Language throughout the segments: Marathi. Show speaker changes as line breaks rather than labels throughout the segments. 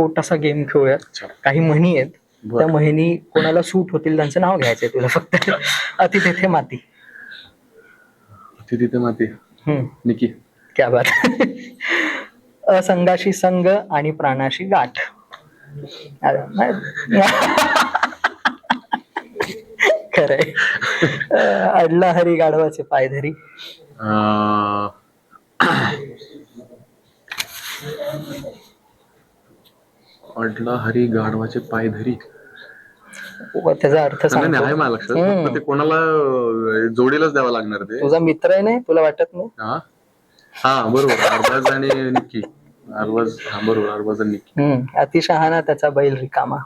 छोटासा गेम खेळूयात. काही म्हणी आहेत. त्या म्हणी कोणाला सूट होतील त्यांचं नाव घ्यायचंय तुला फक्त. अति तेथे माती.
ती तिथे माती.
हम्म.
निकी.
क्या बात. असंगाशी संग आणि प्राणाशी गाठ. खरंय. अडला हरी गाढवाचे पायधरी
अडला हरी गाढवाचे पाय धरी.
त्याचा अर्थ
नाही नाही, आहे मला लक्षात.
हम्म.
फक्त ते कोणाला अं, जोडीलाच द्यावं लागणार ते.
तुझा मित्र आहे नाही? तुला वाटत नाही?
हा? हा बरोबर. अरबाज आणि निक्की. अरबाज हा बरोबर. अरबाज आणि निक्की.
हम्म. अतिशहाणा त्याचा बैल रिकामा.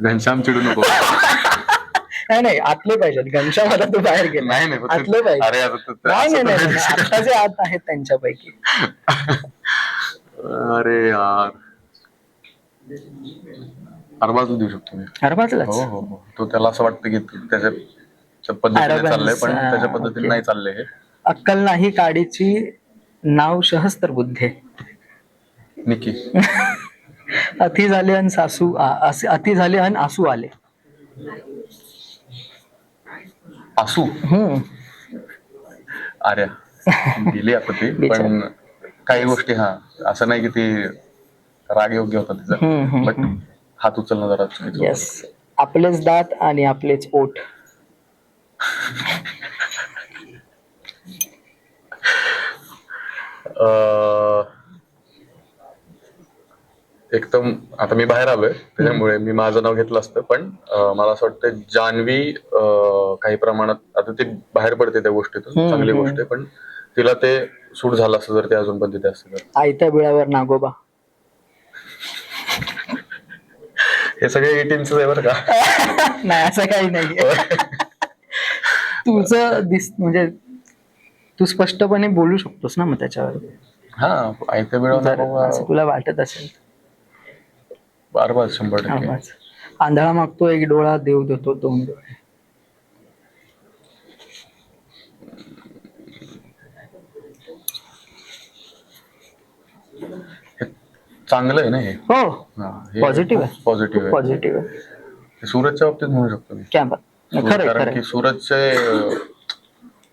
घनश्याम चिडू नको.
नाही नाही आतले पाहिजेत. घनशामध्ये तू बाहेर गेला.
नाही
आतले पाहिजे
अरे आता त- त-
नाही
असं
नाही
तर
नाही नाही. आता जे आत आहेत त्यांच्यापैकी.
अरे यार. अरबाजला देऊ शकतो मी. हो हो हो. तो त्याला असं वाटतं की त्याच्या च्या पद्धतीने
Arrogance,
चाललंय पण
हा,
त्याच्या पद्धतीने
okay.
नाही चाललंय हे.
अक्कल नाही काडीची नाव सहस्त्र बुद्धे.
निकी.
अति झाले अन सासू आ- असे- अति झाले अन आसू आले. हम्म.
आर्या गेली आता ती
बिचारी.
पण काही गोष्टी हा असं नाही की ती राग योग्य होता तिचा.
हम्म,
बट हात उचलणं जरा चुकीचं होतं.
येस आपलेच दात आणि आपलेच ओठ.
अं, एकदम आता मी बाहेर आलोय त्याच्यामुळे मी माझं नाव घेतलं असतं पण मला असं वाटतं जान्हवी काही प्रमाणात आता ती बाहेर पडते त्या गोष्टीतून चांगली. गोष्ट आहे पण तिला ते सूट झालं असतं जर ते अजून पण तिथे असते तर.
आयत्या बिळावर नागोबा.
हे सगळे एटीनच आहे बरं का?
नाही असं काही नाही तुझं दिस म्हणजे तू स्पष्टपणे बोलू शकतोस ना मग त्याच्यावर.
हा आयत्या
जर असं तुला वाटत असेल
बार शंभर टक्के.
आवाज. आंधळा मागतो एक डोळा देव देतो दोन डोळे.
चांगलं आहे ना हे?
हो. Positive आहे.
पॉझिटिव्ह आहे.
पॉझिटिव्ह आहे.
हे सुरतच्या बाबतीत म्हणू शकतो मी.
क्या बात. नाही, खरंय
कारण की सुरतचे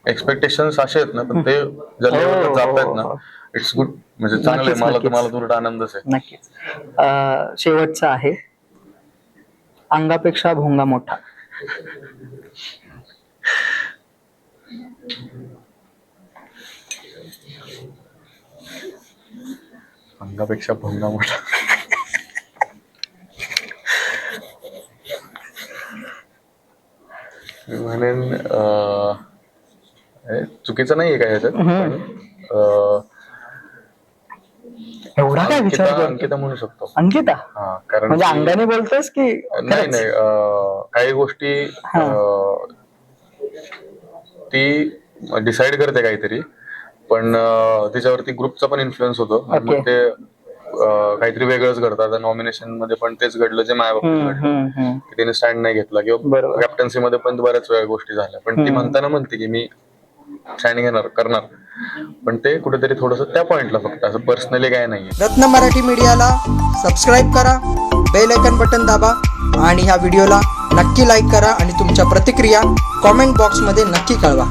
एक्सपेक्टेशन असे आहेत ना पण ते
हो,
लेवलला जात आहेत
हो,
ना
हो.
इट्स गुड म्हणजे चांगलं आहे.
नक्कीच,
मला तर
नक्कीच.
मला तर उलट आनंदच आहे.
नक्कीच. अं, शेवटचा आहे. अंगापेक्षा भोंगा मोठा.
अंगापेक्षा भंगा मोठा. मी म्हणेन अं, हे चुकीचं नाहीये काय ह्याच्यात पण, अं,
एवढा काय विचार
अंकिता म्हणू शकतो
अंकिता
हा कारण
म्हणजे
की-
अंगाने बोलतोस की
नाही
खरंच?
नाही अं, काही गोष्टी
हा.
अं, ती डिसाइड करते काहीतरी पण अं, तिच्यावरती ग्रुपचा पण इन्फ्लुएन्स होतो आणि
Okay.
मग ते अं, काहीतरी वेगळंच घडतं नॉमिनेशनमध्ये पण तेच घडलं जे माझ्या बाबतीत
हम्म,
घडलं
हम्म, हम्म.
की तिने स्टँड नाही घेतला किंवा
बरोबर.
कॅप्टन्सी मध्ये पण बऱ्याच वेळा गोष्टी झाल्या पण ती. म्हणताना म्हणते की मी स्टँड करणार. पण ते कुठेतरी थोडस त्या पॉइंटला फक्त असं पर्सनली काय नाहीये.
रत्न मराठी मीडियाला सबस्क्राईब करा बेल आयकन बटन दाबा आणि ह्या व्हिडिओला नक्की लाईक करा आणि तुमच्या प्रतिक्रिया कॉमेंट बॉक्समध्ये नक्की कळवा.